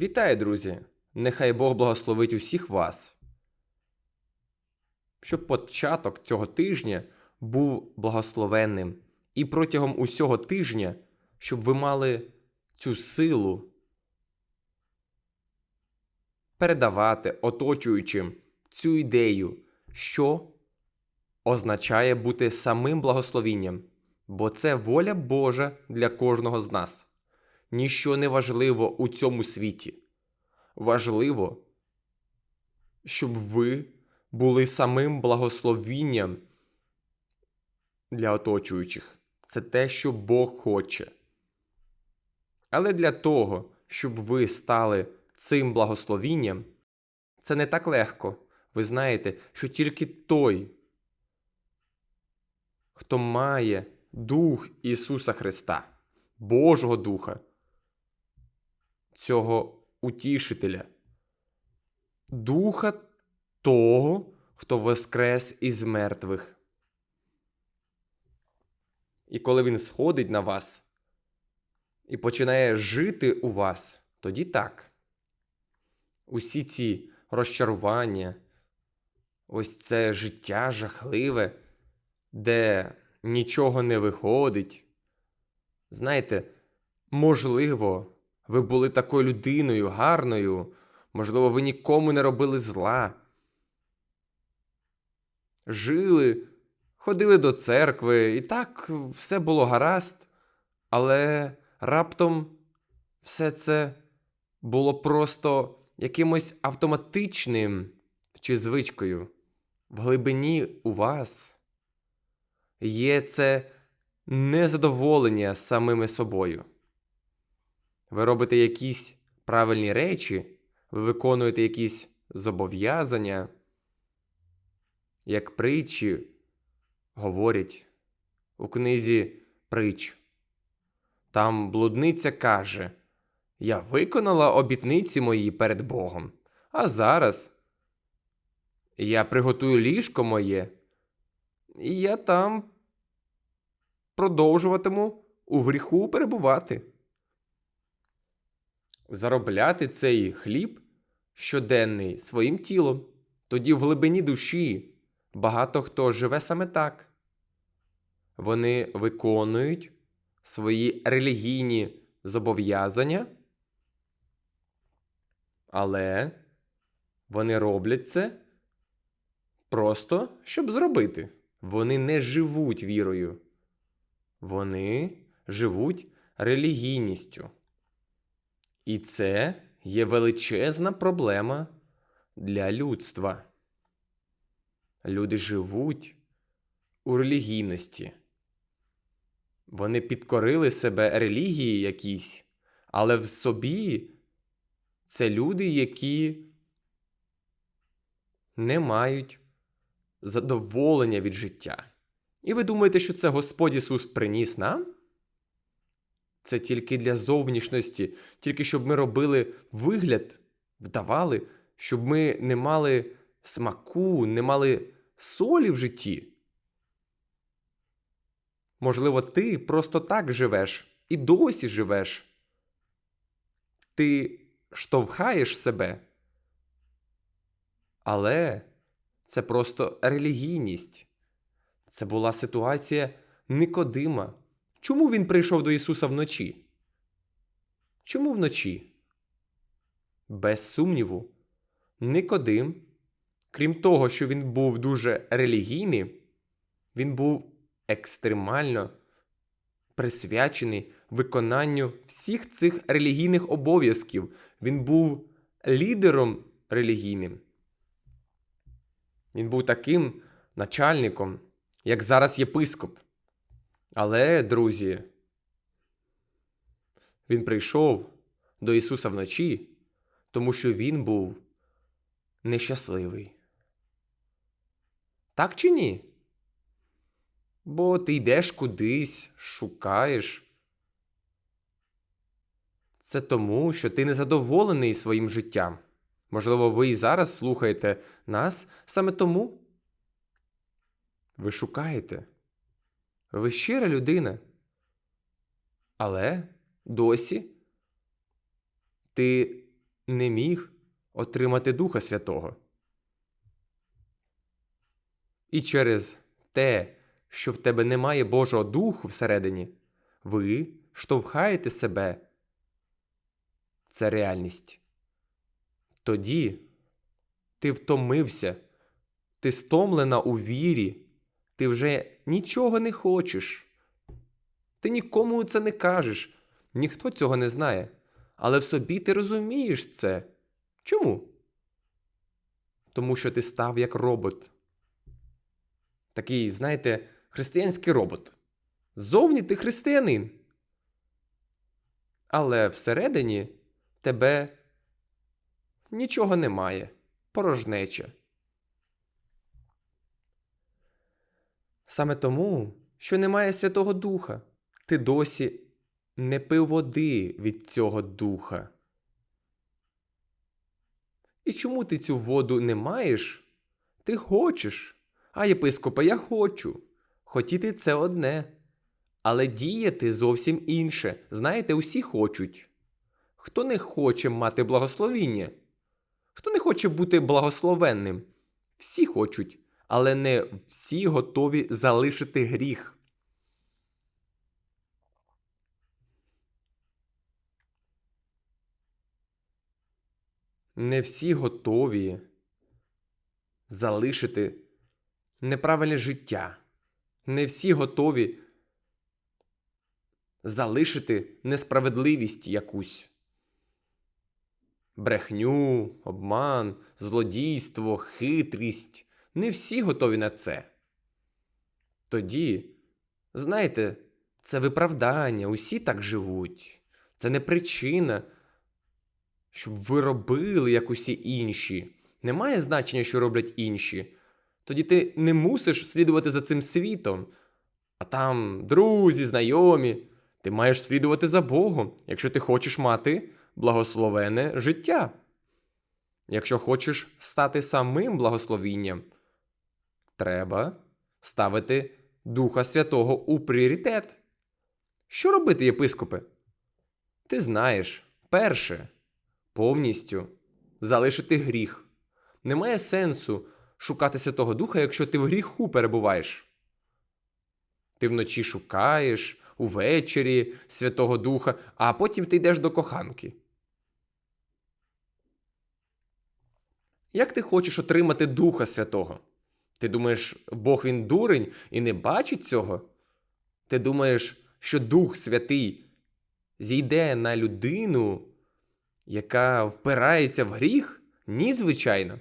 Вітаю, друзі! Нехай Бог благословить усіх вас. Щоб початок цього тижня був благословенним. І протягом усього тижня, щоб ви мали цю силу передавати оточуючим цю ідею, що означає бути самим благословінням, бо це воля Божа для кожного з нас. Ніщо не важливо у цьому світі. Важливо, щоб ви були самим благословінням для оточуючих. Це те, що Бог хоче. Але для того, щоб ви стали цим благословінням, це не так легко. Ви знаєте, що тільки той, хто має Дух Ісуса Христа, Божого Духа, цього утішителя, Духа того, хто воскрес із мертвих. І коли він сходить на вас і починає жити у вас, тоді так. Усі ці розчарування, ось це життя жахливе, де нічого не виходить. Знаєте, можливо, ви були такою людиною гарною, можливо, ви нікому не робили зла. Жили, ходили до церкви, і так все було гаразд, але раптом все це було просто якимось автоматичним чи звичкою. В глибині у вас є це незадоволення самими собою. Ви робите якісь правильні речі, ви виконуєте якісь зобов'язання, як притчі говорять у книзі притч. Там блудниця каже: Я виконала обітниці мої перед Богом, а зараз я приготую ліжко моє, і я там продовжуватиму у гріху перебувати. Заробляти цей хліб щоденний своїм тілом, тоді в глибині душі багато хто живе саме так. Вони виконують свої релігійні зобов'язання, але вони роблять це просто щоб зробити. Вони не живуть вірою. Вони живуть релігійністю. І це є величезна проблема для людства. Люди живуть у релігійності. Вони підкорили себе релігії якісь, але в собі це люди, які не мають задоволення від життя. І ви думаєте, що це Господь Ісус приніс нам? Це тільки для зовнішності, тільки щоб ми робили вигляд, вдавали, щоб ми не мали смаку, не мали солі в житті. Можливо, ти просто так живеш і досі живеш. Ти штовхаєш себе. Але це просто релігійність. Це була ситуація Никодима. Чому він прийшов до Ісуса вночі? Чому вночі? Без сумніву, Никодим, крім того, що він був дуже релігійний, він був екстремально присвячений виконанню всіх цих релігійних обов'язків. Він був лідером релігійним. Він був таким начальником, як зараз єпископ. Але, друзі, він прийшов до Ісуса вночі, тому що Він був нещасливий. Так чи ні? Бо ти йдеш кудись, шукаєш. Це тому, що ти незадоволений своїм життям. Можливо, ви і зараз слухаєте нас саме тому. Ви шукаєте. Ви щира людина. Але досі ти не міг отримати Духа Святого. І через те, що в тебе немає Божого Духу всередині, ви штовхаєте себе. Це реальність. Тоді ти втомився, ти стомлена у вірі, ти вже нічого не хочеш. Ти нікому це не кажеш, ніхто цього не знає. Але в собі ти розумієш це. Чому? Тому що ти став як робот. Такий, знаєте, християнський робот. Зовні ти християнин. Але всередині тебе нічого немає, порожнеча. Саме тому, що немає Святого Духа, ти досі не пив води від цього духа. І чому ти цю воду не маєш? Ти хочеш. А, єпископе, я хочу. Хотіти це одне. Але діяти зовсім інше. Знаєте, усі хочуть. Хто не хоче мати благословіння? Хто не хоче бути благословенним? Всі хочуть, але не всі готові залишити гріх. Не всі готові залишити неправильне життя. Не всі готові залишити несправедливість якусь. Брехню, обман, злодійство, хитрість. Не всі готові на це. Тоді, знаєте, це виправдання, усі так живуть. Це не причина, щоб ви робили як усі інші. Немає значення, що роблять інші. Тоді ти не мусиш слідувати за цим світом. А там друзі, знайомі. Ти маєш слідувати за Богом, якщо ти хочеш мати благословене життя. Якщо хочеш стати самим благословінням, треба ставити Духа Святого у пріоритет. Що робити, єпископе? Ти знаєш, перше, повністю залишити гріх. Немає сенсу шукати Святого Духа, якщо ти в гріху перебуваєш. Ти вночі шукаєш, увечері Святого Духа, а потім ти йдеш до коханки. Як ти хочеш отримати Духа Святого? Ти думаєш, Бог він дурень і не бачить цього? Ти думаєш, що Дух Святий зійде на людину, яка впирається в гріх? Ні, звичайно.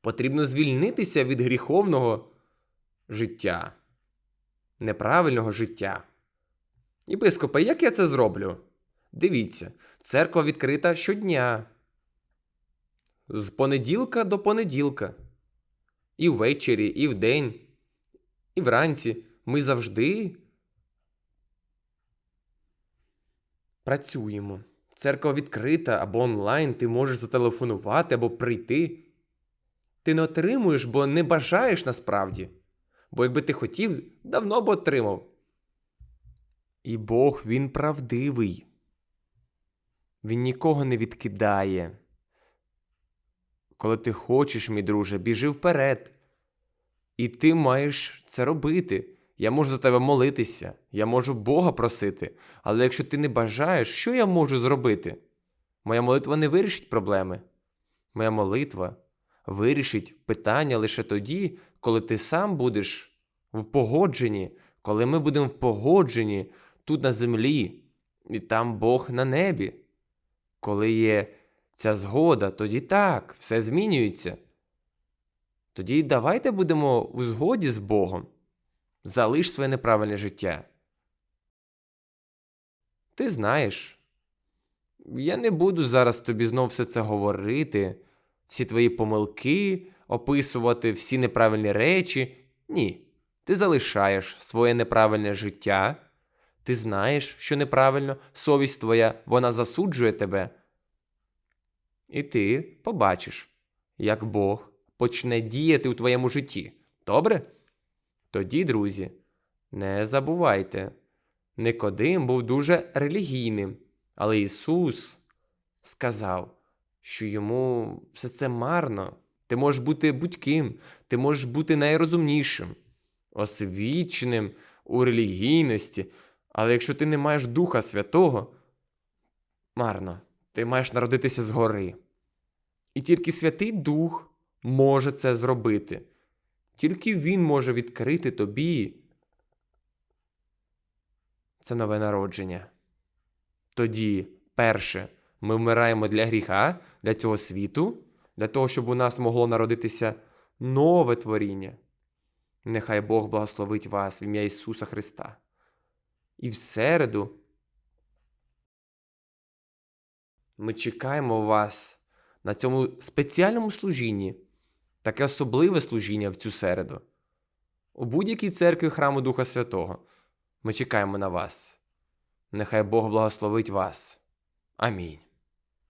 Потрібно звільнитися від гріховного життя, неправильного життя. Єпископе, як я це зроблю? Дивіться, церква відкрита щодня. З понеділка до понеділка. І ввечері, і вдень, і вранці ми завжди працюємо. Церква відкрита або онлайн, ти можеш зателефонувати або прийти. Ти не отримуєш, бо не бажаєш насправді. Бо якби ти хотів, давно б отримав. І Бог він правдивий. Він нікого не відкидає. Коли ти хочеш, мій друже, біжи вперед. І ти маєш це робити. Я можу за тебе молитися, я можу Бога просити. Але якщо ти не бажаєш, що я можу зробити? Моя молитва не вирішить проблеми. Моя молитва вирішить питання лише тоді, коли ти сам будеш в погодженні, коли ми будемо в погодженні тут на землі, і там Бог на небі. Коли є ця згода, тоді так, все змінюється. Тоді давайте будемо у згоді з Богом. Залиш своє неправильне життя. Ти знаєш, я не буду зараз тобі знов все це говорити, всі твої помилки, описувати всі неправильні речі. Ні. Ти залишаєш своє неправильне життя. Ти знаєш, що неправильно, совість твоя, вона засуджує тебе. І ти побачиш, як Бог почне діяти у твоєму житті. Добре? Тоді, друзі, не забувайте, Никодим був дуже релігійним, але Ісус сказав: що йому все це марно. Ти можеш бути будь-ким, ти можеш бути найрозумнішим, освіченим у релігійності, але якщо ти не маєш Духа Святого, марно, ти маєш народитися згори. І тільки Святий Дух може це зробити. Тільки Він може відкрити тобі це нове народження. Тоді, перше, ми вмираємо для гріха, для цього світу, для того, щоб у нас могло народитися нове творіння. Нехай Бог благословить вас в ім'я Ісуса Христа. І в середу ми чекаємо вас на цьому спеціальному служінні, таке особливе служіння в цю середу. У будь-якій церкві храму Духа Святого. Ми чекаємо на вас. Нехай Бог благословить вас. Амінь.